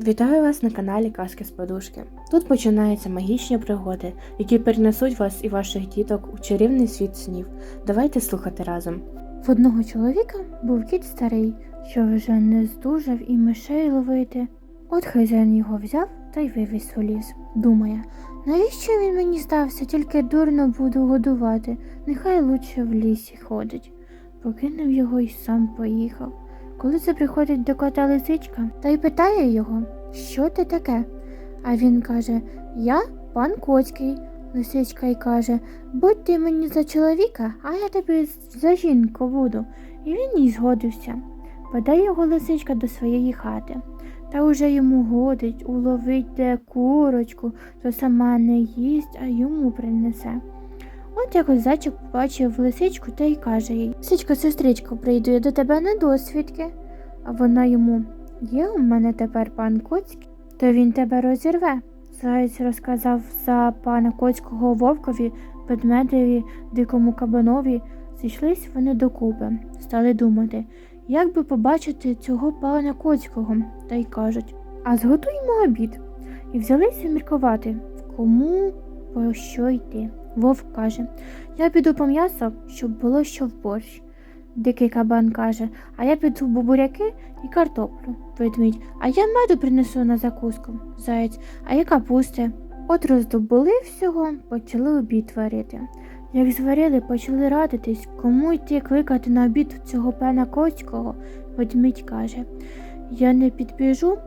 Вітаю вас на каналі Казки з Подушки. Тут починаються магічні пригоди, які перенесуть вас і ваших діток у чарівний світ снів. Давайте слухати разом. В одного чоловіка був кіт старий, що вже не здужав і мишей ловити. От хазяїн його взяв та й вивіз у ліс. Думає, навіщо він мені здався, тільки дурно буду годувати, нехай лучше в лісі ходить. Покинув його і сам поїхав. Коли це приходить до кота лисичка та й питає його, що ти таке? А він каже: Я пан Коцький. Лисичка й каже, будь ти мені за чоловіка, а я тобі за жінку буду. І він їй згодився. Подає його лисичка до своєї хати. Та уже йому годить, уловить де курочку, то сама не їсть, а йому принесе. От якось зайчик побачив лисичку та й каже їй Лисичко, сестричко, прийду я до тебе на досвідки. А вона йому Є у мене тепер пан Коцький, то він тебе розірве. Заєць розказав за пана Коцького вовкові, ведмедеві, дикому кабанові. Зійшлись вони докупи, стали думати, як би побачити цього пана Коцького, та й кажуть А зготуймо обід. І взялися міркувати, кому по що йти. Вовк каже Я піду по м'ясо, щоб було що в борщ. Дикий кабан каже, а я піду в буряки і картоплю. Ведмідь, а я меду принесу на закуску. Заєць, а я капусти. От роздобули всього, почали обід варити. Як зварили, почали радитись, кому йти кликати на обід цього пана Коцького. Ведмідь каже, я не підбіжу,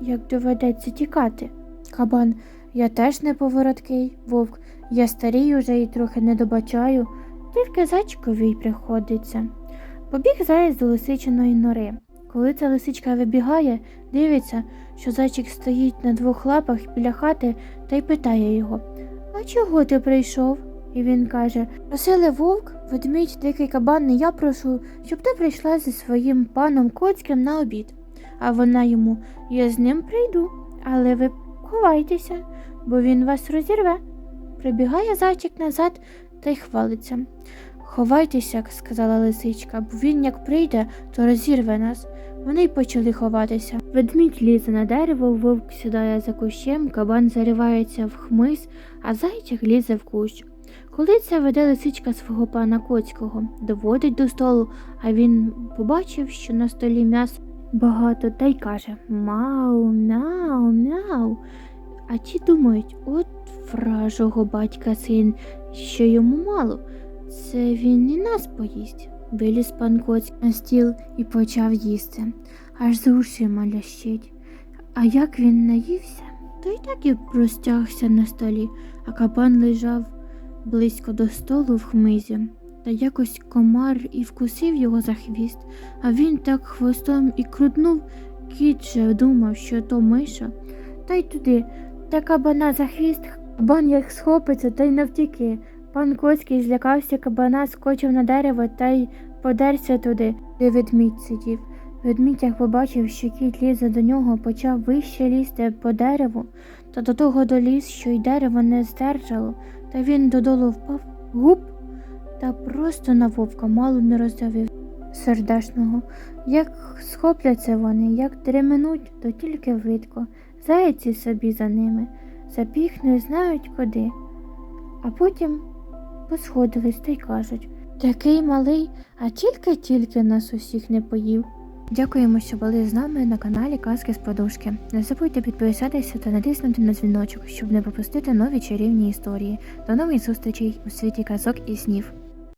як доведеться тікати. Кабан, я теж не повороткий, вовк, я старий уже і трохи не добачаю, тільки зайчикові й приходиться. Побіг заєць до лисичиної нори. Коли ця лисичка вибігає, дивиться, що зайчик стоїть на двох лапах біля хати та й питає його А чого ти прийшов? І він каже Просили вовк, ведмідь, дикий кабан, і я прошу, щоб ти прийшла зі своїм паном Коцьким на обід. А вона йому Я з ним прийду, але ви ховайтеся, бо він вас розірве. Прибігає зайчик назад та й хвалиться. Ховайтеся, сказала лисичка, бо він як прийде, то розірве нас. Вони й почали ховатися. Ведмідь лізе на дерево, вовк сідає за кущем, кабан заривається в хмиз, а зайчик лізе в кущ. Коли це веде лисичка свого пана Коцького, доводить до столу, а він побачив, що на столі м'ясо багато, та й каже Мау, мяу, мяу. А ті думають, от вражого батька син, що йому мало. Це він і нас поїсть. Виліз пан Коцький на стіл і почав їсти, аж з ушима лящить. А як він наївся, то й так і простягся на столі, а кабан лежав близько до столу в хмизі. Та якось комар і вкусив його за хвіст, а він так хвостом і крутнув, кіт же думав, що то миша. Та й туди, та кабана за хвіст, кабан як схопиться, та й навтіки. Пан Коцький злякався кабана, скочив на дерево та й подерся туди, де ведмідь сидів. Ведмідь, як побачив, що кіт лізе до нього, почав вище лізти по дереву, та до того доліз, що й дерево не здержало, та він додолу впав гуп та просто на вовка мало не роздавив сердешного. Як схопляться вони, як дременуть, то тільки видко. Зайці собі за ними, забіг не знають куди. А потім посходились та й кажуть такий малий, а тільки-тільки нас усіх не поїв. Дякуємо, що були з нами на каналі Казки з Подушки. Не забудьте підписатися та натиснути на дзвіночок, щоб не пропустити нові чарівні історії. До нових зустрічей у світі казок і снів.